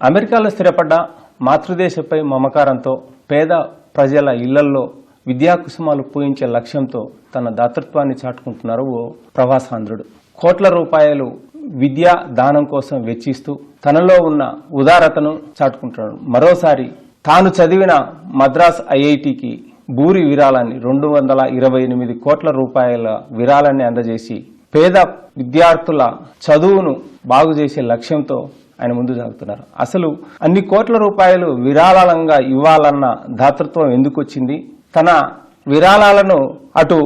అమెరికాలో స్థిరపడ్డ మాతృదేశపై మమకారంతో పేద ప్రజల ఇళ్ళల్లో విద్యా కుసుమాలు పూయించే లక్ష్యంతో తన దాతృత్వాన్ని చాటుకుంటున్నారు ఓ ప్రవాసాంధ్రుడు. కోట్ల రూపాయలు విద్యా దానం కోసం వెచ్చిస్తూ తనలో ఉన్న ఉదారతను చాటుకుంటున్నాడు. మరోసారి తాను చదివిన మద్రాస్ ఐఐటికి భూరి విరాళాన్ని రెండు వందల ఇరవై ఎనిమిది కోట్ల రూపాయల విరాళాన్ని అందజేసి పేద విద్యార్థుల చదువును బాగు చేసే లక్ష్యంతో ఆయన ముందు సాగుతున్నారు. అసలు అన్ని కోట్ల రూపాయలు విరాళంగా ఇవ్వాలన్న దాతృత్వం ఎందుకు వచ్చింది? తన విరాళాలను అటు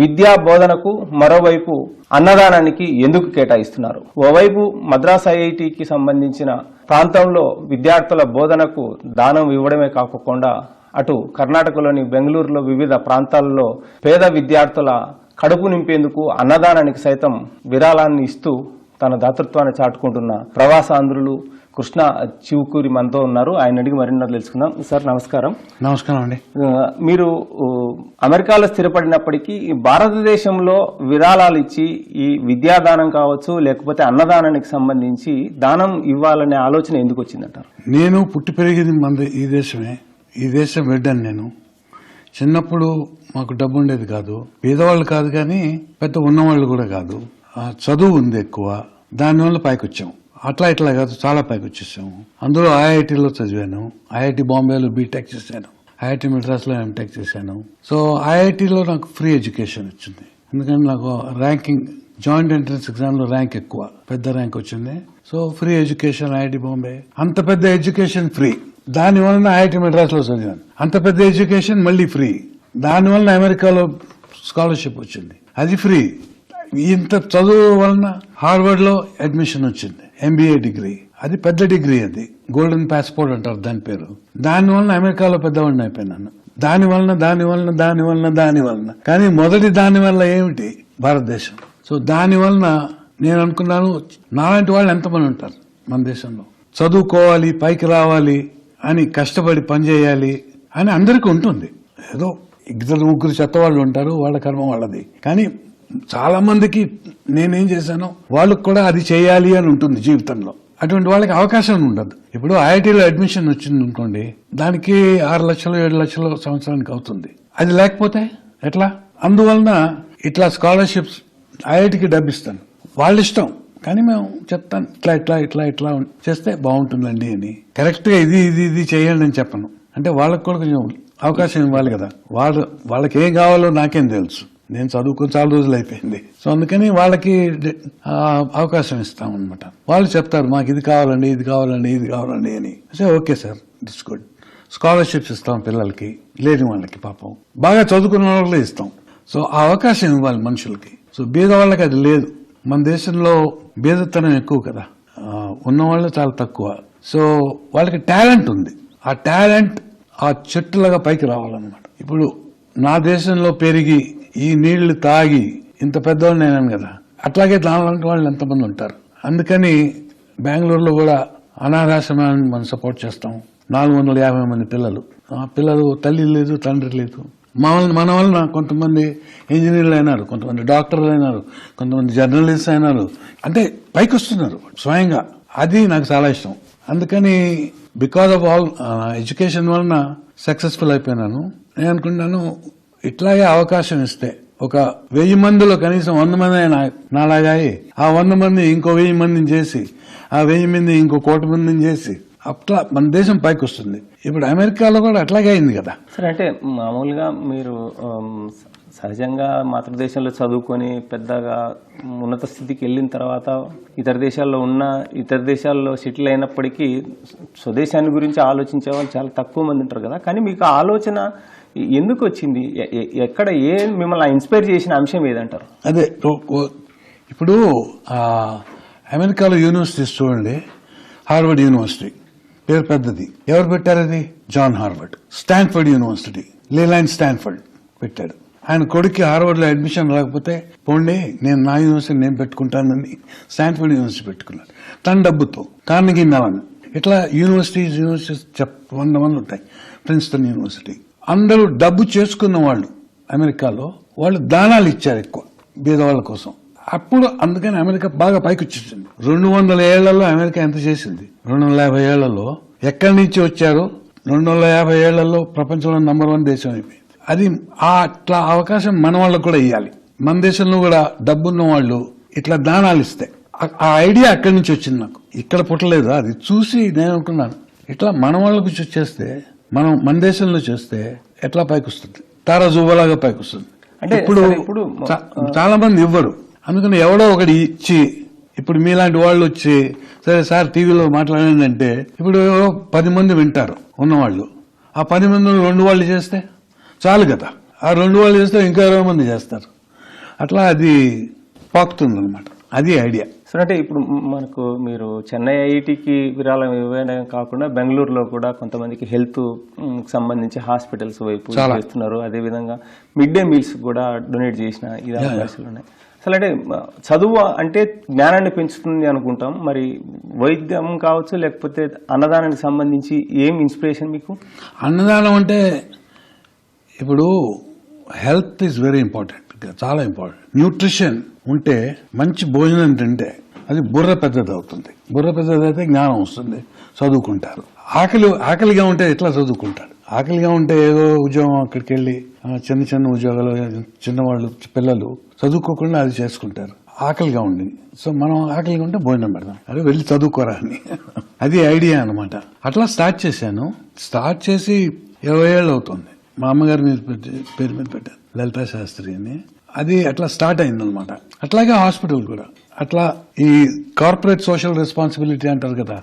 విద్యా బోధనకు మరోవైపు అన్నదానానికి ఎందుకు కేటాయిస్తున్నారు? ఓవైపు మద్రాస్ ఐఐటికి సంబంధించిన ప్రాంతంలో విద్యార్థుల బోధనకు దానం ఇవ్వడమే కాకుండా అటు కర్ణాటకలోని బెంగళూరులో వివిధ ప్రాంతాల్లో పేద విద్యార్థుల కడుపు నింపేందుకు అన్నదానానికి సైతం విరాళాన్ని ఇస్తూ తన దాతృత్వాన్ని చాటుకుంటున్న ప్రవాసాంధ్రులు కృష్ణ చివుకూరి మనతో ఉన్నారు. ఆయన అడిగి మరిన్నో తెలుసుకుందాం. సార్ నమస్కారం. నమస్కారం అండి. మీరు అమెరికాలో స్థిరపడినప్పటికీ ఈ భారతదేశంలో విరాళాలు ఇచ్చి ఈ విద్యాదానం కావచ్చు లేకపోతే అన్నదానానికి సంబంధించి దానం ఇవ్వాలనే ఆలోచన ఎందుకు వచ్చిందంటారు? నేను పుట్టి పెరిగింది మన ఈ దేశమే. ఈ దేశం బిడ్డను నేను. చిన్నప్పుడు మాకు డబ్బు ఉండేది కాదు. పేదవాళ్ళు కాదు కానీ పెద్ద ఉన్నవాళ్ళు కూడా కాదు. చదువు ఉంది ఎక్కువ. దానివల్ల పైకి వచ్చాము అట్లా ఇట్లా కాదు చాలా పైకి వచ్చేసాము అందులో ఐఐటిలో చదివాను. ఐఐటి బాంబేలో బీటెక్ చేశాను. ఐఐటి మెడ్రాస్లో ఎంటెక్ చేశాను. సో ఐఐటిలో నాకు ఫ్రీ ఎడ్యుకేషన్ వచ్చింది. ఎందుకంటే నాకు ర్యాంకింగ్ జాయింట్ ఎంట్రన్స్ ఎగ్జామ్లో ర్యాంక్ ఎక్కువ. పెద్ద ర్యాంక్ వచ్చింది. So free education IIT Bombay. అంత పెద్ద ఎడ్యుకేషన్ ఫ్రీ. దాని వలన ఐఐటి మెడ్రాస్లో చదివాను. అంత పెద్ద ఎడ్యుకేషన్ మళ్ళీ ఫ్రీ. దాని వలన అమెరికాలో స్కాలర్షిప్ వచ్చింది. అది ఫ్రీ. ఇంత చదువు వలన హార్వర్డ్లో అడ్మిషన్ వచ్చింది ఎంబీఏ డిగ్రీ. అది పెద్ద డిగ్రీ అది. గోల్డెన్ పాస్పోర్ట్ అంటారు దాని పేరు. దాని వలన అమెరికాలో పెద్దవాడిని అయిపోయినాను దాని వలన దాని వలన దాని వలన దాని వలన. కానీ మొదటి దాని వల్ల ఏమిటి? భారతదేశం. సో దాని వలన నేను అనుకున్నాను నాలాంటి వాళ్ళు ఎంతమంది ఉంటారు మన దేశంలో? చదువుకోవాలి పైకి రావాలి అని కష్టపడి పనిచేయాలి అని అందరికీ ఉంటుంది. ఏదో ఇద్దరు ముగ్గురు చెత్త వాళ్ళు ఉంటారు వాళ్ళ కర్మ వాళ్ళది. కానీ చాలా మందికి నేనేం చేశాను వాళ్ళకు కూడా అది చేయాలి అని ఉంటుంది జీవితంలో. అటువంటి వాళ్ళకి అవకాశం ఉండదు. ఇప్పుడు ఐఐటీలో అడ్మిషన్ వచ్చింది అనుకోండి దానికి ఆరు లక్షలు ఏడు లక్షలు సంవత్సరానికి అవుతుంది. అది లేకపోతే ఎట్లా? అందువలన ఇట్లా స్కాలర్షిప్స్ ఐఐటికి డబ్బు ఇస్తాను. వాళ్ళ ఇష్టం కానీ మేము చెప్తాను ఇట్లా ఇట్లా ఇట్లా ఇట్లా చేస్తే బాగుంటుందండి అని. కరెక్ట్గా ఇది ఇది ఇది చేయండి అని చెప్పను. అంటే వాళ్ళకి కూడా కొంచెం అవకాశం ఇవ్వాలి కదా. వాళ్ళు వాళ్ళకి ఏం కావాలో నాకేం తెలుసు. నేను చదువుకుని చాలా రోజులు అయిపోయింది. సో అందుకని వాళ్ళకి అవకాశం ఇస్తాం అనమాట వాళ్ళు చెప్తారు మాకు ఇది కావాలండి ఇది కావాలండి ఇది కావాలండి అని. Say okay sir it's good scholarships ఇస్తాం పిల్లలకి లేని వాళ్ళకి పాపం. బాగా చదువుకున్న వాళ్ళకి ఇస్తాం. సో ఆ అవకాశం ఇవ్వాలి మనుషులకి. సో బీద వాళ్ళకి అది లేదు. మన దేశంలో బీదతనం ఎక్కువ కదా. ఉన్నవాళ్ళు చాలా తక్కువ. సో వాళ్ళకి టాలెంట్ ఉంది. ఆ టాలెంట్ ఆ చెట్టులాగా పైకి రావాలన్నమాట. ఇప్పుడు నా దేశంలో పెరిగి ఈ నీళ్ళు తాగి ఇంత పెద్దవాళ్ళు నేనాను కదా అట్లాగే దానిలాంటి వాళ్ళు ఎంతమంది ఉంటారు? అందుకని బెంగళూరులో కూడా అనాథాశ్రమాన్ని మనం సపోర్ట్ చేస్తాం. నాలుగు వందల యాభై మంది పిల్లలు. ఆ పిల్లలు తల్లి లేదు తండ్రి లేదు. మన వలన మన వలన కొంతమంది ఇంజనీర్లు అయినారు కొంతమంది డాక్టర్లు అయినారు కొంతమంది జర్నలిస్ట్ అయినారు. అంటే పైకి వస్తున్నారు స్వయంగా. అది నాకు చాలా ఇష్టం. అందుకని బికాస్ ఆఫ్ ఆల్ ఎడ్యుకేషన్ వలన సక్సెస్ఫుల్ అయిపోయినాను. నేను అనుకున్నాను ఇట్లాగే అవకాశం ఇస్తే ఒక వెయ్యి మందిలో కనీసం వంద మంది అయినా నాలాగాయి. ఆ వంద మంది ఇంకో వెయ్యి మందిని చేసి ఆ వెయ్యి మంది ఇంకో కోటి మందిని చేసి అట్లా మన దేశం పైకి వస్తుంది. ఇప్పుడు అమెరికాలో కూడా అట్లాగే అయింది కదా. సరే అంటే మామూలుగా మీరు సహజంగా మాతృదేశంలో చదువుకొని పెద్దగా ఉన్నత స్థితికి వెళ్ళిన తర్వాత ఇతర దేశాల్లో ఉన్న ఇతర దేశాల్లో సెటిల్ అయినప్పటికీ స్వదేశాన్ని గురించి ఆలోచించే వాళ్ళు చాలా తక్కువ మంది ఉంటారు కదా. కానీ మీకు ఆలోచన ఎందుకు వచ్చింది ఎక్కడ ఏ మిమ్మల్ని ఇన్స్పైర్ చేసిన అంశం ఏదంటారు? అదే ఇప్పుడు అమెరికాలో యూనివర్సిటీస్ చూడండి హార్వర్డ్ యూనివర్సిటీ పేరు పెద్దది. ఎవరు పెట్టారది John Harvard. Stanford university Leland Stanford పెట్టాడు. ఆయన కొడుక్కి హార్వర్డ్లో అడ్మిషన్ రాకపోతే పోండి నేను నా యూనివర్సిటీ నేను పెట్టుకుంటానని స్టాన్ఫర్డ్ యూనివర్సిటీ పెట్టుకున్నాడు. తన డబ్బుతో కార్నగీ మెలన్ ఇట్లా యూనివర్సిటీస్ యూనివర్సిటీస్ చెప్ వంద మంది ఉంటాయి. Princeton university. అందరూ డబ్బు చేసుకున్న వాళ్ళు అమెరికాలో వాళ్ళు దానాలు ఇచ్చారు ఎక్కువ బీదవాళ్ళ కోసం. అప్పుడు అందుకని అమెరికా బాగా పైకి వచ్చేసింది రెండు వందల ఏళ్ళలో అమెరికా ఎంత చేసింది? రెండు వందల యాభై ఏళ్ళలో ఎక్కడి నుంచి వచ్చారు? రెండు వందల యాభై ఏళ్ళలో ప్రపంచంలో నంబర్ వన్ దేశం అయిపోయింది. అది అట్లా అవకాశం మన వాళ్ళకు కూడా ఇవ్వాలి మన దేశంలో కూడా డబ్బున్న వాళ్ళు ఇట్లా దానాలు ఇస్తే. ఆ- ఐడియా అక్కడి నుంచి వచ్చింది నాకు? ఇక్కడ పుట్టలేదు? అది చూసి నేను అనుకున్నాను. ఇట్లా మన వాళ్ళకి చూ- మనం మన దేశంలో చేస్తే ఎట్లా పైకి వస్తుంది తారా జువ్వలాగా పైకి వస్తుంది అంటే ఇప్పుడు ఇప్పుడు చాలా మంది ఇవ్వరు. అందుకని ఎవడో ఒకటి ఇచ్చి ఇప్పుడు మీలాంటి వాళ్ళు వచ్చి సరే సార్ టీవీలో మాట్లాడండి అంటే ఇప్పుడు పది మంది వింటారు ఉన్నవాళ్ళు. ఆ పది మంది రెండు వాళ్ళు చేస్తే చాలు కదా. ఆ రెండు వాళ్ళు చేస్తే ఇంకా ఇరవై మంది చేస్తారు. అట్లా అది పాకుతుంది అనమాట అది ఐడియా. సో అంటే ఇప్పుడు మనకు మీరు చెన్నై ఐఐటికి విరాళం ఇవ్వడం కాకుండా బెంగళూరులో కూడా కొంతమందికి హెల్త్ సంబంధించి హాస్పిటల్స్ వైపు. చేస్తున్నారు. అదే విధంగా మిడ్ డే మీల్స్ కూడా డొనేట్ చేసిన ఇది అవకాశాలు ఉన్నాయి. అసలు అంటే చదువు అంటే జ్ఞానాన్ని పెంచుతుంది అనుకుంటాం. మరి వైద్యం కావచ్చు లేకపోతే అన్నదానానికి సంబంధించి ఏం ఇన్స్పిరేషన్ మీకు? అన్నదానం అంటే ఇప్పుడు హెల్త్ ఈజ్ వెరీ ఇంపార్టెంట్. చాలా ఇంపార్టెంట్. న్యూట్రిషన్ ఉంటే మంచి భోజనం తింటే అది బుర్ర పెద్దది అవుతుంది. బుర్ర పెద్దది అయితే జ్ఞానం వస్తుంది చదువుకుంటారు. ఆకలి ఆకలిగా ఉంటే ఎట్లా చదువుకుంటారు ఆకలిగా ఉంటే ఏదో ఉద్యోగం అక్కడికి వెళ్ళి చిన్న చిన్న ఉద్యోగాలు చిన్నవాళ్ళు పిల్లలు చదువుకోకుండా అది చేసుకుంటారు. ఆకలిగా ఉండి. సో మనం ఆకలిగా ఉంటే భోజనం పెడదాం. అరే వెళ్ళి చదువుకోరా అని. అది ఐడియా అనమాట అట్లా స్టార్ట్ చేశాను. స్టార్ట్ చేసి ఇరవై ఏళ్ళు అవుతుంది. మా అమ్మగారి మీద పెట్టి పేరు మీద పెట్టాను. లలితా శాస్త్రి అని. అది అట్లా స్టార్ట్ అయింది అనమాట అట్లాగే హాస్పిటల్ కూడా. అట్లా ఈ కార్పొరేట్ సోషల్ రెస్పాన్సిబిలిటీ అంటారు కదా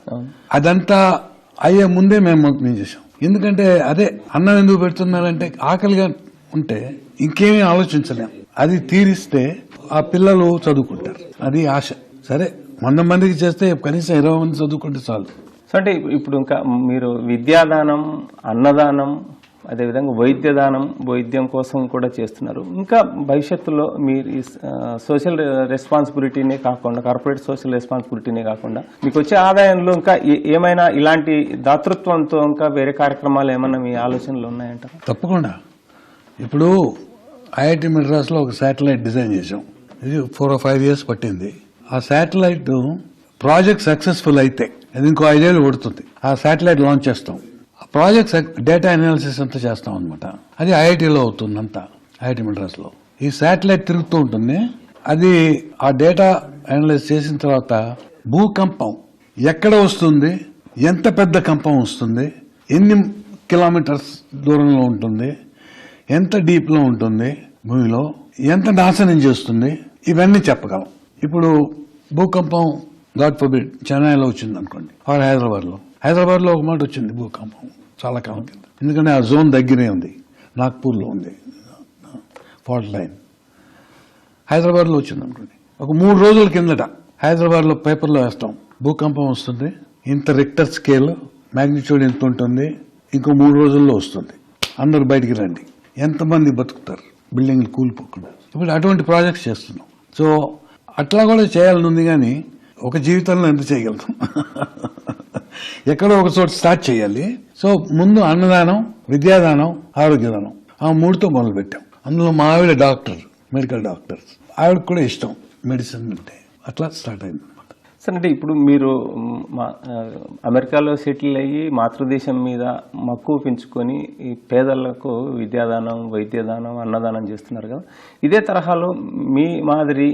అదంతా అయ్యే ముందే మేము మేము చేసాం ఎందుకంటే అదే అన్నం ఎందుకు పెడుతున్నారంటే ఆకలిగా ఉంటే ఇంకేమీ ఆలోచించలేం. అది తీరిస్తే ఆ పిల్లలు చదువుకుంటారు. అది ఆశ. సరే వంద మందికి చేస్తే కనీసం ఇరవై మంది చదువుకుంటే చాలు. అంటే ఇప్పు- ఇప్పుడు ఇంకా మీరు విద్యాదానం అన్నదానం అదేవిధంగా వైద్యదానం వైద్యం కోసం కూడా చేస్తున్నారు. ఇంకా భవిష్యత్తులో మీరు ఈ సోషల్ రెస్పాన్సిబిలిటీనే కాకుండా కార్పొరేట్ సోషల్ రెస్పాన్సిబిలిటీనే కాకుండా మీకు వచ్చే ఆదాయంలో ఇంకా ఏ- ఏమైనా ఇలాంటి దాతృత్వంతో ఇంకా వేరే కార్యక్రమాలు ఏమైనా మీ ఆలోచనలు ఉన్నాయంట తప్పకుండా. ఇప్పుడు ఐఐటి మెడ్రాస్లో ఒక శాటిలైట్ డిజైన్ చేసాం ఇది ఫోర్ ఆర్ ఫైవ్ ఇయర్స్ పట్టింది. ఆ శాటిలైట్ ప్రాజెక్ట్ సక్సెస్ఫుల్ అయితే అది ఇంకో ఐదేళ్ళు పడుతుంది ఆ శాటిలైట్ లాంచ్ చేస్తాం. ప్రాజెక్ట్ డేటా అనాలిసిస్ అంతా చేస్తాం అనమాట అది ఐఐటిలో అవుతుంది అంతా ఐఐటి మెడ్రాస్లో ఈ శాటిలైట్ తిరుగుతూ ఉంటుంది. అది ఆ డేటా అనలైజ్ చేసిన తర్వాత భూకంపం ఎక్కడ వస్తుంది? ఎంత పెద్ద కంపం వస్తుంది? ఎన్ని కిలోమీటర్స్ దూరంలో ఉంటుంది? ఎంత డీప్లో ఉంటుంది? భూమిలో ఎంత నాశనం చేస్తుంది? ఇవన్నీ చెప్పగలం. ఇప్పుడు భూకంపం గాడ్ ఫర్బిడ్ చెన్నైలో వచ్చింది అనుకోండి ఆర్ హైదరాబాద్లో. హైదరాబాద్లో హైదరాబాద్లో ఒక మాట వచ్చింది భూకంపం చాలా కాలం కింద. ఎందుకంటే ఆ జోన్ దగ్గరే ఉంది నాగ్పూర్లో ఉంది ఫాల్ట్ లైన్. హైదరాబాద్లో వచ్చింది అనుకోండి. ఒక మూడు రోజుల కిందట హైదరాబాద్లో పేపర్లో వేస్తాం భూకంపం వస్తుంది ఇంత రిక్టర్ స్కేల్ మ్యాగ్నిట్యూడ్ ఎంత ఉంటుంది ఇంకో మూడు రోజుల్లో వస్తుంది. అందరు బయటికి రండి. ఎంతమంది బతుకుతారు? బిల్డింగ్లు కూలిపోకుండా. ఇప్పుడు అటువంటి ప్రాజెక్ట్స్ చేస్తున్నాం. సో అట్లా కూడా చేయాలని ఉంది కానీ ఒక జీవితంలో ఎంత చేయగలుగుతాం? ఎక్కడో ఒక చోట స్టార్ట్ చేయాలి. సో ముందు అన్నదానం విద్యాదానం ఆరోగ్యదానం. ఆ మూడుతో మొదలు పెట్టాం అందులో మా ఆవిడ డాక్టర్ మెడికల్ డాక్టర్. ఆవిడకి కూడా ఇష్టం. మెడిసిన్ అంటే అట్లా స్టార్ట్ అయింది. సార్ అంటే ఇప్పుడు మీరు మా అమెరికాలో సెటిల్ అయ్యి మాతృదేశం మీద మక్కువ పెంచుకొని ఈ పేదలకు విద్యాదానం వైద్యదానం అన్నదానం చేస్తున్నారు కదా. ఇదే తరహాలో మీ మాదిరి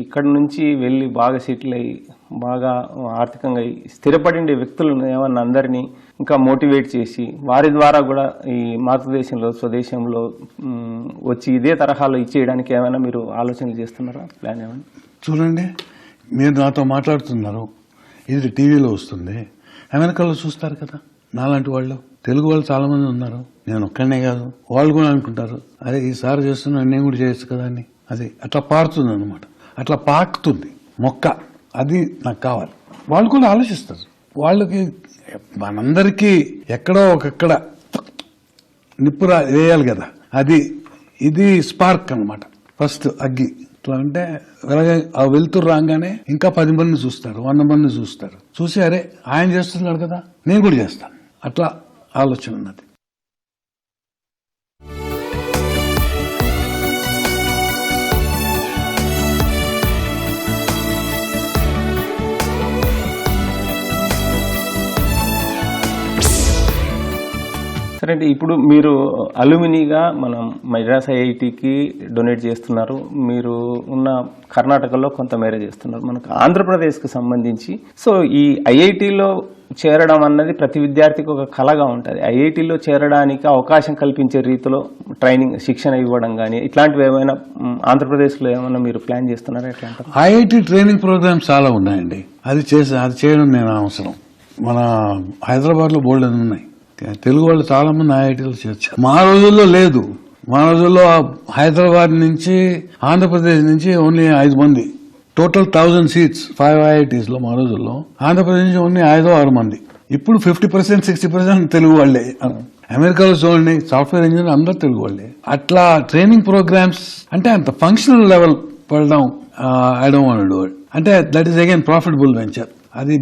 ఇక్కడ నుంచి వెళ్ళి బాగా సెటిల్ అయ్యి బాగా ఆర్థికంగా అయ్యి స్థిరపడి వ్యక్తులను ఏమన్నా అందరినీ ఇంకా మోటివేట్ చేసి వారి ద్వారా కూడా ఈ మాతృదేశంలో స్వదేశంలో వచ్చి ఇదే తరహాలో ఇచ్చేయడానికి ఏమైనా మీరు ఆలోచనలు చేస్తున్నారా? ప్లాన్ ఏమైనా? చూడండి. మీరు నాతో మాట్లాడుతున్నారు. ఇది టీవీలో వస్తుంది. అమెరికాలో చూస్తారు కదా. నాలాంటి వాళ్ళు. తెలుగు వాళ్ళు చాలామంది ఉన్నారు. నేను ఒక్కడనే కాదు. వాళ్ళు కూడా అనుకుంటారు. అరే ఈసారి చేస్తున్నా నేను కూడా చేయొచ్చు కదా అని. అది అట్లా పారుతుంది అనమాట అట్లా పాకుతుంది. మొక్క. అది నాకు కావాలి. వాళ్ళు కూడా ఆలోచిస్తారు. వాళ్ళకి మనందరికీ ఎక్కడో ఒకక్కడ నిప్పు రా- వేయాలి కదా. అది ఇది స్పార్క్ అన్నమాట. ఫస్ట్ అగ్గి. ఎట్లా అంటే ఆ వెళ్తురు రాగానే ఇంకా పది మందిని చూస్తారు వంద మందిని చూస్తారు. చూసి అరే ఆయన చేస్తున్నాడు కదా నేను కూడా చేస్తాను. అట్లా ఆలోచన ఉన్నది. సరే అంటే ఇప్పుడు మీరు అలుమినీగా మనం మద్రాస్ ఐఐటికి డొనేట్ చేస్తున్నారు. మీరు ఉన్న కర్ణాటకలో కొంతమేర చేస్తున్నారు. మనకు ఆంధ్రప్రదేశ్కి సంబంధించి. సో ఈ ఐఐటిలో చేరడం అన్నది ప్రతి విద్యార్థికి ఒక కళగా ఉంటుంది. ఐఐటిలో చేరడానికి అవకాశం కల్పించే రీతిలో ట్రైనింగ్ శిక్షణ ఇవ్వడం కానీ ఇట్లాంటివి ఏమైనా ఆంధ్రప్రదేశ్లో ఏమైనా మీరు ప్లాన్ చేస్తున్నారా? ఎట్లా ఐఐటి ట్రైనింగ్ ప్రోగ్రామ్స్ చాలా ఉన్నాయండి. అది చేసి అది చేయడం నేను అవసరం మన హైదరాబాద్లో బోల్డ్ ఉన్నాయి. తెలుగు వాళ్ళు చాలామంది ఐఐటీలు చేర్చారు. మా రోజుల్లో లేదు. మా రోజుల్లో హైదరాబాద్ నుంచి ఆంధ్రప్రదేశ్ నుంచి ఓన్లీ ఐదు మంది. టోటల్ థౌజండ్ సీట్స్ ఫైవ్ ఐఐటీస్లో మా రోజుల్లో. ఆంధ్రప్రదేశ్ నుంచి ఓన్లీ ఐదో ఆరు మంది. ఇప్పుడు fifty percent sixty percent Telugu వాళ్ళే. అమెరికాలో చూడండి సాఫ్ట్వేర్ ఇంజనీర్ అందరూ తెలుగు వాళ్ళే. అట్లా ట్రైనింగ్ ప్రోగ్రామ్స్ అంటే అంత ఫంక్షనల్ లెవెల్ పడడం ఐ డోంట్ వాంట్ డూ అంటే that is again profitable venture అది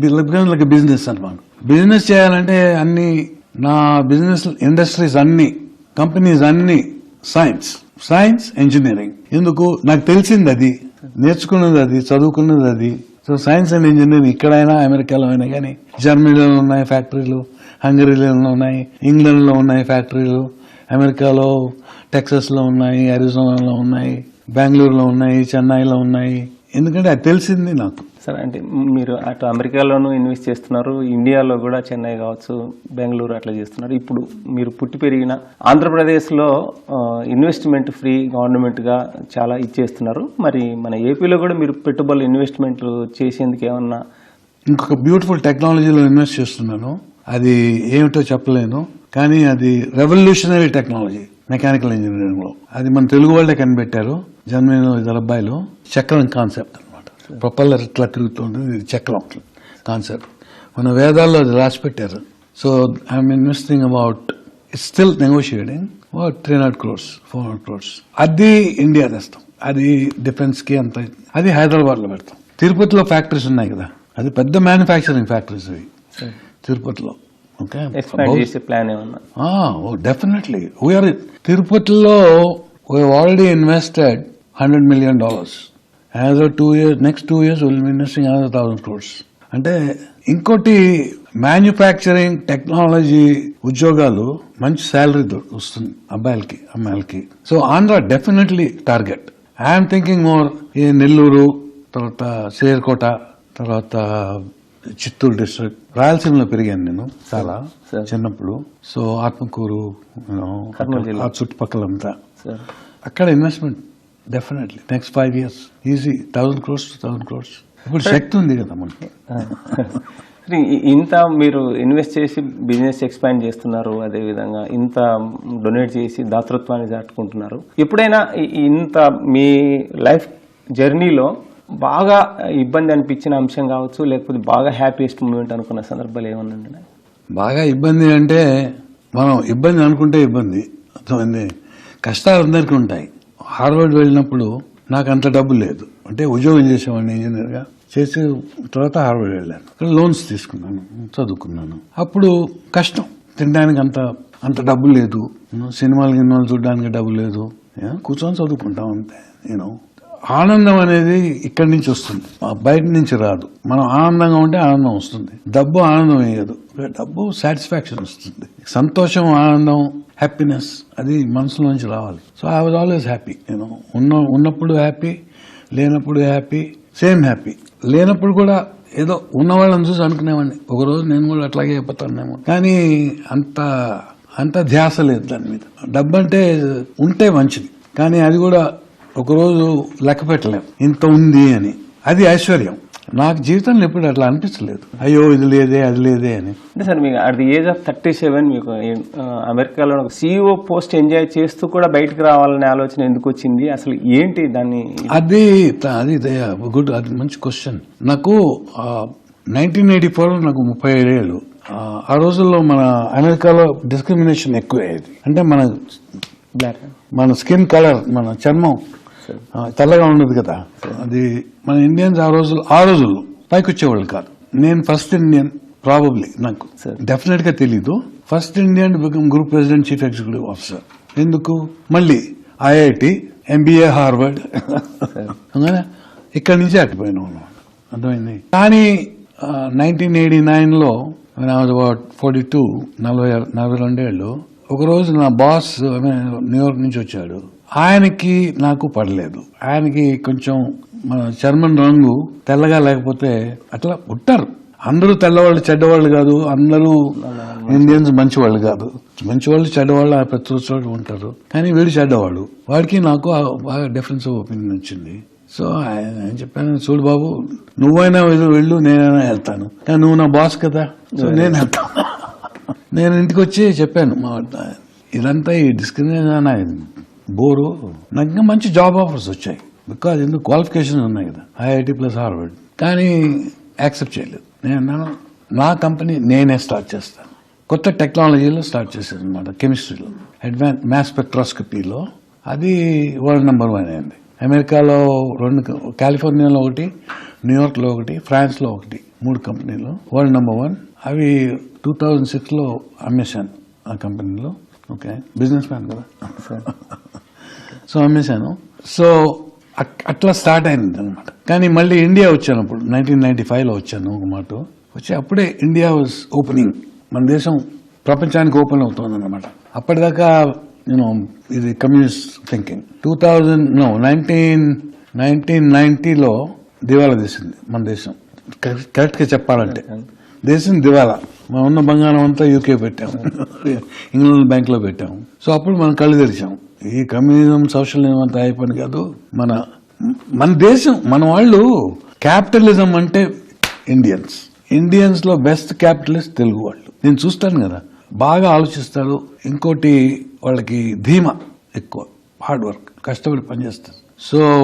బిజినెస్ అనమాట బిజినెస్ చేయాలంటే అన్ని నా బిజినెస్ ఇండస్ట్రీస్ అన్ని కంపెనీస్ అన్ని సైన్స్ సైన్స్ ఇంజనీరింగ్ ఎందుకు? నాకు తెలిసింది అది. నేర్చుకున్నది అది చదువుకున్నది అది. సో సైన్స్ అండ్ ఇంజనీరింగ్ ఇక్కడైనా అమెరికాలో అయినా కానీ జర్మనీలో ఉన్నాయి ఫ్యాక్టరీలు హంగరీలో ఉన్నాయి ఇంగ్లాండ్లో ఉన్నాయి ఫ్యాక్టరీలు అమెరికాలో టెక్సస్లో ఉన్నాయి అరిజోనాలో ఉన్నాయి బెంగళూరులో ఉన్నాయి చెన్నైలో ఉన్నాయి. ఎందుకంటే అది తెలిసింది నాకు. సరే అంటే మీరు అటు అమెరికాలోనూ ఇన్వెస్ట్ చేస్తున్నారు ఇండియాలో కూడా చెన్నై కావచ్చు బెంగళూరు అట్లా చేస్తున్నారు. ఇప్పుడు మీరు పుట్టి పెరిగిన ఆంధ్రప్రదేశ్లో ఇన్వెస్ట్మెంట్ ఫ్రీ గవర్నమెంట్గా చాలా ఇచ్చేస్తున్నారు. మరి మన ఏపీలో కూడా మీరు పెట్టుబడులు ఇన్వెస్ట్మెంట్లు చేసేందుకు ఏమన్నా ఇంకొక బ్యూటిఫుల్ టెక్నాలజీలో ఇన్వెస్ట్ చేస్తున్నాను. అది ఏమిటో చెప్పలేను కానీ అది రెవల్యూషనరీ టెక్నాలజీ మెకానికల్ ఇంజనీరింగ్లో అది మన తెలుగు వాళ్ళే కనిపెట్టారు. జన్మైన ఇద్దరు అబ్బాయిలు. చక్రం కాన్సెప్ట్ ప్రొపల్లర్ ఇట్లా తిరుగుతుంటుంది ఇది చక్రం కాన్సెప్ట్ మన వేదాల్లో అది రాసి పెట్టారు. So I'm investing about still negotiating about three not crores four not crores అది ఇండియా తెస్తాం. అది డిఫెన్స్కి అంత అది హైదరాబాద్లో పెడతాం. తిరుపతిలో ఫ్యాక్టరీస్ ఉన్నాయి కదా అది పెద్ద మ్యానుఫ్యాక్చరింగ్ ఫ్యాక్టరీస్ అవి తిరుపతిలో ఓకే ఎక్స్పాండ్ చేసే ప్లాన్ ఏమన్నా? ఓ డెఫినెట్లీ వీఆర్ తిరుపతిలో we already invested hundred million dollars as two years next two years will investing as thousand crores అంటే ఇంకోటి మ్యానుఫ్యాక్చరింగ్ టెక్నాలజీ ఉద్యోగాలు మంచి శాలరీ వస్తుంది అబ్బాయిలకి అమ్మాయిలకి. So Andhra definitely target I'm thinking more ఈ నెల్లూరు తర్వాత శ్రీహరికోట తర్వాత చిత్తూరు డిస్ట్రిక్ట్ రాయలసీమలో పెరిగాను నేను చాలా. చిన్నప్పుడు. సో ఆత్మకూరు. ఆ చుట్టుపక్కలంతా. అక్కడ investment definitely next five years easy thousand crores thousand crores ఇప్పుడు శక్తి ఉంది కదా మనకి. ఇంత మీరు ఇన్వెస్ట్ చేసి బిజినెస్ ఎక్స్పాండ్ చేస్తున్నారు అదే విధంగా ఇంత డొనేట్ చేసి దాతృత్వాన్ని దాటుకుంటున్నారు. ఎప్పుడైనా ఇంత మీ లైఫ్ జర్నీలో బాగా ఇబ్బంది అనిపించిన అంశం కావచ్చు లేకపోతే బాగా హ్యాపీయెస్ట్ మూమెంట్ అనుకున్న సందర్భాలు ఏమన్నా బాగా ఇబ్బంది అంటే మనం ఇబ్బంది అనుకుంటే ఇబ్బంది. కష్టాలు అందరికీ ఉంటాయి. హార్వర్డ్ వెళ్ళినప్పుడు నాకు అంత డబ్బు లేదు. అంటే ఉద్యోగం చేసేవాడిని ఇంజనీర్గా. చేసి తర్వాత హార్వర్డ్ వెళ్ళాను. లోన్స్ తీసుకున్నాను చదువుకున్నాను. అప్పుడు కష్టం. తినడానికి అంత అంత డబ్బు లేదు. సినిమాలు గిన్నెలు చూడడానికి డబ్బు లేదు. కూర్చొని చదువుకుంటాం అంతే నేను ఆనందం అనేది ఇక్కడి నుంచి వస్తుంది. బయట నుంచి రాదు. మనం ఆనందంగా ఉంటే ఆనందం వస్తుంది. డబ్బు ఆనందం వేయదు. డబ్బు సాటిస్ఫాక్షన్ వస్తుంది. సంతోషం ఆనందం హ్యాపీనెస్ అది మనసులో నుంచి రావాలి. So I was always happy. నేను ఉన్న ఉన్నప్పుడు హ్యాపీ లేనప్పుడు హ్యాపీ సేమ్ హ్యాపీ. లేనప్పుడు కూడా ఏదో ఉన్నవాళ్ళని చూసి అనుకునేవాడిని. ఒక రోజు నేను కూడా అట్లాగే అయిపోతానేమో. కానీ అంత అంత ధ్యాస లేదు దాని మీద. డబ్బు అంటే ఉంటే మంచిది. కానీ అది కూడా ఒకరోజు లెక్క పెట్టలేం. ఇంత ఉంది అని. అది ఐశ్వర్యం. నాకు జీవితంలో ఎప్పుడు అట్లా అనిపించలేదు. అయ్యో ఇది లేదే అది లేదే అని. అంటే సార్ మీకు at the age of thirty seven మీకు అమెరికాలో సీఈఓ పోస్ట్ ఎంజాయ్ చేస్తూ కూడా బయటకు రావాలనే ఆలోచన ఎందుకు వచ్చింది? అసలు ఏంటి దాన్ని? అది అది గుడ్ అది మంచి క్వశ్చన్ నాకు నైన్టీన్ ఎయిటీ ఫోర్ నాకు ముప్పై ఏళ్ళు. ఆ, రోజుల్లో మన అమెరికాలో డిస్క్రిమినేషన్ ఎక్కువ అయ్యేది అంటే మన బ్లాక్ మన స్కిన్ కలర్ మన చర్మం. తెల్లగా ఉండదు కదా. అది మన ఇండియన్స్ ఆ రోజులు ఆ రోజుల్లో పైకి వచ్చేవాళ్ళు కాదు. నేను ఫస్ట్ ఇండియన్ ప్రాబబ్లీ నాకు. డెఫినెట్గా తెలీదు. First Indian become group president chief executive officer ఎందుకు? మళ్ళీ ఐఐటి ఎంబీఏ హార్వర్డ్ అందుకనే ఇక్కడి నుంచి అట్టిపోయిన వాళ్ళం. అర్థమైంది? కానీ నైన్టీన్ ఎయిటీ నైన్లో అబౌట్ ఫార్టీ టూ నలభై నలభై రెండేళ్ళు ఒకరోజు నా బాస్ న్యూయార్క్ నుంచి వచ్చాడు. ఆయనకి నాకు పడలేదు. ఆయనకి కొంచెం మన చర్మం రంగు తెల్లగా లేకపోతే అట్లా ఉంటారు అందరూ తెల్లవాళ్ళు చెడ్డవాళ్ళు కాదు అందరూ ఇండియన్స్ మంచివాళ్ళు కాదు. మంచివాళ్ళు చెడ్డవాళ్ళు ఆ ప్రతి చోట ఉంటారు. కానీ వీడు చెడ్డవాడు. వాడికి నాకు బాగా డిఫరెన్స్ ఆఫ్ ఒపీనియన్ వచ్చింది. సో ఆయన నేను చెప్పాను చూడు బాబు నువ్వైనా వెళ్ళు నేనైనా వెళ్తాను. కానీ నువ్వు నా బాస్ కదా సో నేను వెళ్తాను. నేను ఇంటికి వచ్చి చెప్పాను మా ఇదంతా ఈ డిస్క్రిమినేషన్ బోరు. నాకు ఇంకా మంచి జాబ్ ఆఫర్స్ వచ్చాయి. బికాజ్ ఎందుకు? క్వాలిఫికేషన్స్ ఉన్నాయి కదా. ఐఐటి ప్లస్ హార్వర్డ్ కానీ యాక్సెప్ట్ చేయలేదు. నేను అన్నాను నా కంపెనీ నేనే స్టార్ట్ చేస్తాను కొత్త టెక్నాలజీలో స్టార్ట్ చేశాను అనమాట కెమిస్ట్రీలో అడ్వాన్స్ మ్యాథ్ స్పెక్ట్రాస్కపీలో అది వరల్డ్ నెంబర్ వన్ అయింది. అమెరికాలో రెండు కాలిఫోర్నియాలో ఒకటి న్యూయార్క్లో ఒకటి ఫ్రాన్స్లో ఒకటి మూడు కంపెనీలు వరల్డ్ నెంబర్ వన్ అవి టూ థౌజండ్ సిక్స్లో అమ్మేశాను ఆ కంపెనీలో. ఓకే. బిజినెస్ మ్యాన్ కదా. సో అమ్మేశాను. సో అట్- అట్లా స్టార్ట్ అయింది అనమాట కానీ మళ్ళీ ఇండియా వచ్చాను అప్పుడు నైన్టీన్ నైన్టీ ఫైవ్లో వచ్చాను ఒక మాట వచ్చి అప్పుడే ఇండియా వాజ్ ఓపెనింగ్ మన దేశం ప్రపంచానికి ఓపెన్ అవుతుంది అనమాట అప్పటిదాకా నేను ఇది communist thinking two thousand no nineteen nineteen నైన్టీలో దివాలా తీసింది మన దేశం. కరెక్ట్గా చెప్పాలంటే. దేశం దివాలా. మనం ఉన్న బంగారం అంతా యూకే పెట్టాము. ఇంగ్లాండ్ బ్యాంక్లో పెట్టాము. సో అప్పుడు మనం కళ్ళు తెరిచాము ఈ కమ్యూనిజం సోషలిజం అంతా అయిపోయింది కాదు. మన మన దేశం మన వాళ్ళు క్యాపిటలిజం అంటే ఇండియన్స్ ఇండియన్స్లో బెస్ట్ క్యాపిటలిస్ట్ తెలుగు వాళ్ళు. నేను చూస్తాను కదా. బాగా ఆలోచిస్తారు ఇంకోటి వాళ్ళకి ధీమా ఎక్కువ. హార్డ్ వర్క్ కష్టపడి పనిచేస్తారు so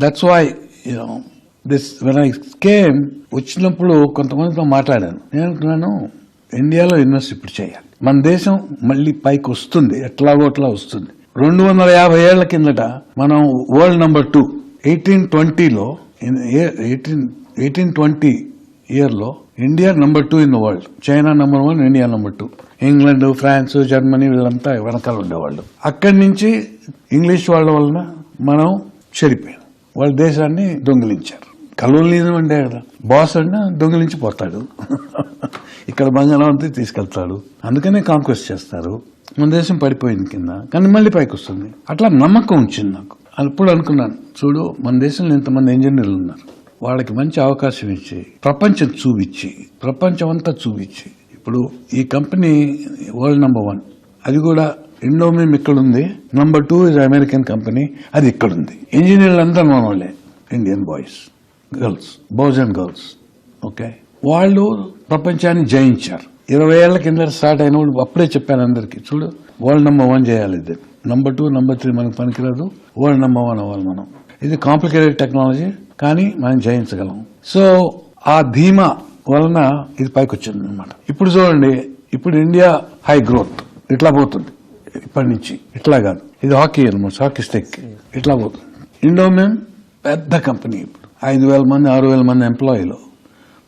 that's why you know this when I came వచ్చినప్పుడు కొంతమందితో మాట్లాడాను. నేను అనుకున్నాను ఇండియాలో ఇన్వెస్ట్ ఇప్పుడు చేయాలి. మన దేశం మళ్ళీ పైకి వస్తుంది ఎట్లాగో అట్లా వస్తుంది. రెండు వందల యాభై ఏళ్ళ కిందట మనం వరల్డ్ నంబర్ టూ ఎయిటీన్ ట్వంటీలో ఎయిటీన్ ఎయిటీన్ ట్వంటీ ఇయర్లో India number two in the world China number one India number two. England France Germany వీళ్ళంతా వెనకాల ఉండేవాళ్ళు. అక్కడి నుంచి ఇంగ్లీష్ వాళ్ళ వలన మనం చెడిపోయాం. వాళ్ళ దేశాన్ని దొంగిలించారు. కలోనిజం అంటే కదా. బాస్ అంటే దొంగిలించి పోతాడు ఇక్కడ బంగారం అంతా తీసుకెళ్తాడు. అందుకనే కాంక్వెస్ట్ చేస్తారు. మన దేశం పడిపోయింది కింద. కానీ మళ్ళీ పైకి వస్తుంది. అట్లా నమ్మకం వచ్చింది నాకు. అప్పుడు అనుకున్నాను చూడు మన దేశంలో ఇంతమంది ఇంజనీర్లు ఉన్నారు. వాళ్ళకి మంచి అవకాశం ఇచ్చి ప్రపంచం చూపించి ప్రపంచం అంతా చూపించి. ఇప్పుడు ఈ కంపెనీ వరల్డ్ నెంబర్ వన్ అది కూడా ఇండోమిమ్ ఇక్కడ ఉంది. Number two is American company అది ఇక్కడ ఉంది. ఇంజనీర్లు అంతా మన వాళ్ళే. Indian boys girls boys and girls okay? వాళ్ళు ప్రపంచాన్ని జయించారు. ఇరవై ఏళ్ళ కింద స్టార్ట్ అయినప్పుడు అప్పుడే చెప్పాను అందరికి చూడు వరల్డ్ నెంబర్ వన్ చేయాలి ఇది. నంబర్ టూ నంబర్ త్రీ మనకు పనికిరాదు వరల్డ్ నెంబర్ వన్ అవ్వాలి మనం. ఇది కాంప్లికేటెడ్ టెక్నాలజీ కానీ మనం జయించగలం. సో ఆ ధీమా వలన ఇది పైకి వచ్చింది అనమాట ఇప్పుడు చూడండి ఇప్పుడు ఇండియా హై గ్రోత్ ఇట్లా పోతుంది. ఇప్పటి నుంచి ఇట్లా కాదు. ఇది హాకీ అనమాట హాకీ స్టిక్ ఇట్లా పోతుంది. ఇండోమెన్ పెద్ద కంపెనీ ఇప్పుడు. ఐదు వేల మంది ఆరు వేల మంది ఎంప్లాయీలు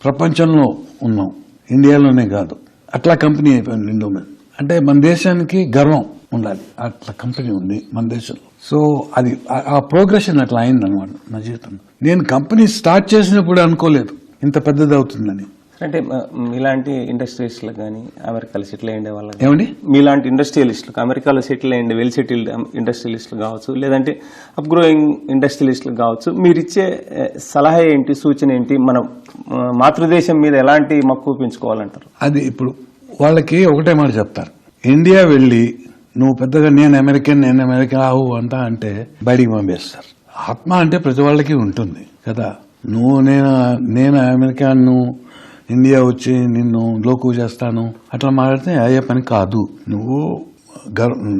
ప్రపంచంలో ఉన్నాం. ఇండియాలోనే కాదు. అట్లా కంపెనీ అయిపోయింది ఇండోమెన్ అంటే మన దేశానికి గర్వం ఉండాలి. అట్లా కంపెనీ ఉంది మన దేశంలో. సో అది ఆ- ఆ ప్రోగ్రెషన్ అట్లా అయింది అనమాట నా జీవితంలో. నేను కంపెనీ స్టార్ట్ చేసినప్పుడు అనుకోలేదు. ఇంత పెద్దది అవుతుందని అంటే మీలాంటి ఇండస్ట్రియలిస్టులు కానీ అమెరికాలో సెటిల్ అయ్యే వాళ్ళకి ఏమండి? మీలాంటి ఇండస్ట్రియలిస్టులకు అమెరికాలో సెటిల్ అయ్యండి వెల్ సెటిల్డ్ ఇండస్ట్రియలిస్టులు కావచ్చు లేదంటే అప్ గ్రోయింగ్ ఇండస్ట్రియలిస్టులు కావచ్చు మీరు ఇచ్చే సలహా ఏంటి సూచన ఏంటి మనం మాతృదేశం మీద ఎలాంటి మక్కువ పెంచుకోవాలంటారు? అది ఇప్పుడు వాళ్ళకి ఒకటే మాట చెప్తారు. ఇండియా వెళ్ళి నువ్వు పెద్దగా నేను అమెరికన్ నేను అమెరికన్ ఆహు అంటా అంటే బయటికి పంపేస్తారు. ఆత్మ అంటే ప్రతి వాళ్ళకి ఉంటుంది కదా. నువ్వు నేను నేను అమెరికాను ఇండియా వచ్చి నిన్ను లోకు చేస్తాను. అట్లా మాట్లాడితే అయ్యే పని కాదు. నువ్వు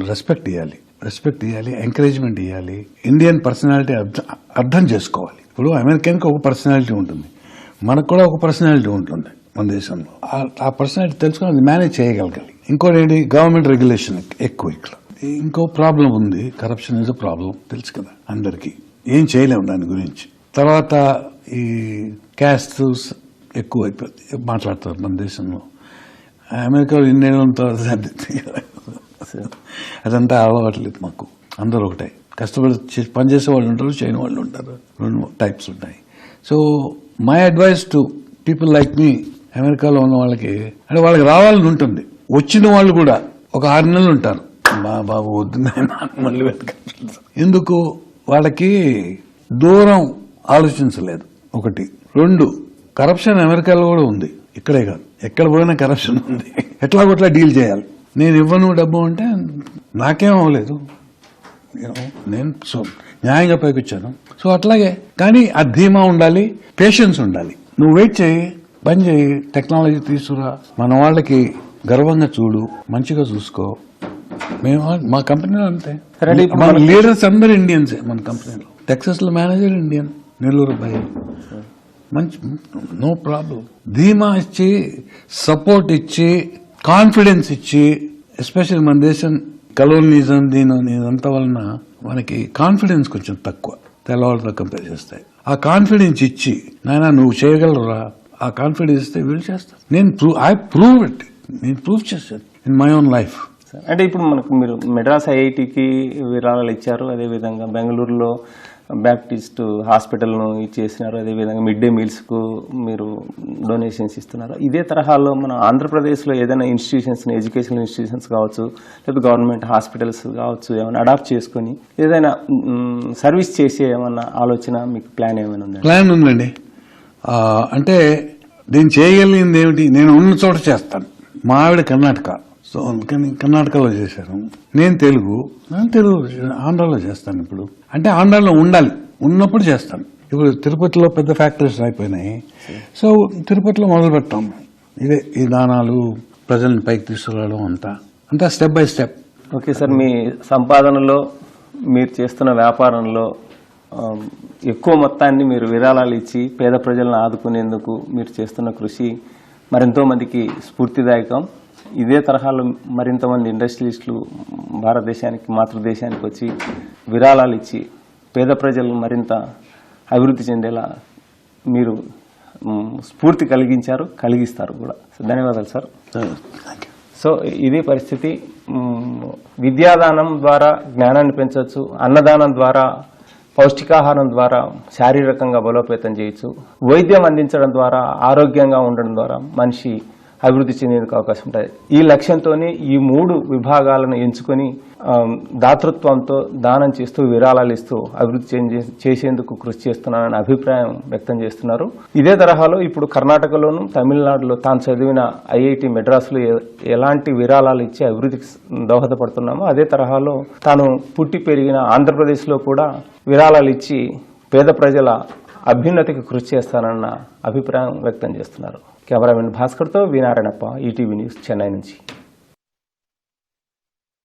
రెస్పెక్ట్ ఇవ్వాలి రెస్పెక్ట్ ఇవ్వాలి ఎంకరేజ్మెంట్ ఇవ్వాలి ఇండియన్ పర్సనాలిటీ అర్థం అర్థం చేసుకోవాలి. ఇప్పుడు అమెరికన్కి ఒక పర్సనాలిటీ ఉంటుంది. మనకు కూడా ఒక పర్సనాలిటీ ఉంటుంది మన దేశంలో. ఆ- ఆ పర్సనాలిటీ తెలుసుకుని అది మేనేజ్ చేయగలగాలి. ఇంకోటి ఏంటి? గవర్నమెంట్ రెగ్యులేషన్ ఎక్కువ ఇక్కడ. ఇంకో ప్రాబ్లం ఉంది. కరప్షన్ ఇస్ అ ప్రాబ్లం తెలుసు కదా అందరికీ. ఏం చేయలేము దాని గురించి. తర్వాత ఈ క్యాస్ట్ ఎక్కువ అయిపోతుంది మాట్లాడతారు మన దేశంలో. అమెరికాలో ఇన్ని ఉంటారు అదంతా అలవాట్లేదు మాకు. అందరూ ఒకటే. కష్టపడి చే- పనిచేసే వాళ్ళు ఉంటారు చేయని వాళ్ళు ఉంటారు. రెండు టైప్స్ ఉంటాయి. So my advice to people like me అమెరికాలో ఉన్న వాళ్ళకి అంటే వాళ్ళకి రావాలని ఉంటుంది. వచ్చిన వాళ్ళు కూడా ఒక ఆరు నెలలు ఉంటారు. మా బాబు వద్దు మళ్ళీ వెనకాల ఎందుకు? వాళ్ళకి దూరం ఆలోచించలేదు. ఒకటి. రెండు కరప్షన్ అమెరికాలో కూడా ఉంది. ఇక్కడే కాదు. ఎక్కడ పోయినా కరప్షన్ ఉంది. ఎట్లా కొట్లా డీల్ చేయాలి? నేను ఇవ్వను డబ్బు అంటే నాకేం అవ్వలేదు. నేను సో న్యాయంగా పైకి వచ్చాను సో అట్లాగే కానీ ఆ ధీమా ఉండాలి పేషెన్స్ ఉండాలి. నువ్వు వెయిట్ చేయి పని చేయి టెక్నాలజీ తీసుకురా. మన వాళ్ళకి గర్వంగా చూడు మంచిగా చూసుకో. మేము మా కంపెనీలో అంతే. మన లీడర్స్ అందరు ఇండియన్సే మన కంపెనీలో టెక్సస్లో మేనేజర్ ఇండియన్ నెల్లూరు భయ మంచి నో ప్రాబ్లం ధీమా ఇచ్చి సపోర్ట్ ఇచ్చి కాన్ఫిడెన్స్ ఇచ్చి ఎస్పెషల్లీ మన దేశం కలోనిజం దీని ఇదంతా వలన మనకి కాన్ఫిడెన్స్ కొంచెం తక్కువ. తెల్లవాళ్ళతో కంపేర్ చేస్తాయి. ఆ కాన్ఫిడెన్స్ ఇచ్చి నాయన నువ్వు చేయగలరా? ఆ కాన్ఫిడెన్స్ ఇస్తే వీళ్ళు చేస్తారు. నేను ప్రూవ్ ఐ ప్రూవ్ ఇట్ నేను ప్రూవ్ చేశాను. ఇన్ మై ఓన్ లైఫ్ అంటే ఇప్పుడు మనకు మీరు మెడ్రాస్ ఐఐటికి విరాళాలు ఇచ్చారు. అదేవిధంగా బెంగళూరులో బ్యాప్టిస్ట్ హాస్పిటల్ను ఇచ్చేసినారు అదేవిధంగా మిడ్ డే మీల్స్కు మీరు డొనేషన్స్ ఇస్తున్నారు. ఇదే తరహాలో మన ఆంధ్రప్రదేశ్లో ఏదైనా ఇన్స్టిట్యూషన్స్ ఎడ్యుకేషనల్ ఇన్స్టిట్యూషన్స్ కావచ్చు లేదా గవర్నమెంట్ హాస్పిటల్స్ కావచ్చు ఏమైనా అడాప్ట్ చేసుకొని ఏదైనా సర్వీస్ చేసే ఏమన్నా ఆలోచన మీకు ప్లాన్ ఏమైనా ఉందా? ప్లాన్ ఉందండి. అంటే నేను చేయగలిగింది ఏమిటి? నేను ఉన్న చోట చేస్తాను. మా ఆవిడ కర్ణాటక. సో అందుకని కర్ణాటకలో చేశాను నేను తెలుగు నేను తెలుగు ఆంధ్రాలో చేస్తాను ఇప్పుడు. అంటే ఆంధ్రాలో ఉండాలి. ఉన్నప్పుడు చేస్తాను. ఇప్పుడు తిరుపతిలో పెద్ద ఫ్యాక్టరీస్ అయిపోయినాయి. సో తిరుపతిలో మొదలు పెట్టాం. ఇదే ఈ దానాలు ప్రజల్ని పైకి తీసుకురావడం అంతా. అంతా step by step. Okay sir మీ సంపాదనలో మీరు చేస్తున్న వ్యాపారంలో ఎక్కువ మొత్తాన్ని మీరు విరాళాలు ఇచ్చి పేద ప్రజలను ఆదుకునేందుకు మీరు చేస్తున్న కృషి మరెంతో మందికి స్ఫూర్తిదాయకం. ఇదే తరహాలో మరింత మంది ఇండస్ట్రియలిస్టులు భారతదేశానికి మాతృదేశానికి వచ్చి విరాళాలు ఇచ్చి పేద ప్రజలు మరింత అభివృద్ధి చెందేలా మీరు స్ఫూర్తి కలిగించారు కలిగిస్తారు కూడా. ధన్యవాదాలు సార్. సో ఇది పరిస్థితి. విద్యాదానం ద్వారా జ్ఞానాన్ని పెంచవచ్చు అన్నదానం ద్వారా పౌష్టికాహారం ద్వారా శారీరకంగా బలోపేతం చేయొచ్చు వైద్యం అందించడం ద్వారా ఆరోగ్యంగా ఉండడం ద్వారా మనిషి అభివృద్ధి చెందేందుకు అవకాశం ఉంటుంది ఈ లక్ష్యంతోనే ఈ మూడు విభాగాలను ఎంచుకొని దాతృత్వంతో దానం చేస్తూ విరాళాలు ఇస్తూ అభివృద్ధి చెందే- చేసేందుకు కృషి చేస్తున్నానని అభిప్రాయం వ్యక్తం చేస్తున్నారు. ఇదే తరహాలో ఇప్పుడు కర్ణాటకలోను తమిళనాడులో తాను చదివిన ఐఐటి మెడ్రాస్లో ఎలాంటి విరాళాలు ఇచ్చి అభివృద్ధికి దోహదపడుతున్నామో అదే తరహాలో తాను పుట్టి పెరిగిన ఆంధ్రప్రదేశ్లో కూడా విరాళాలు ఇచ్చి పేద ప్రజల అభ్యున్నతికి కృషి చేస్తానన్న అభిప్రాయం వ్యక్తం చేస్తున్నారు. కెమెరామెన్ భాస్కర్తో వీనారాయణప్ప ఈటీవీ న్యూస్ చెన్నై నుంచి.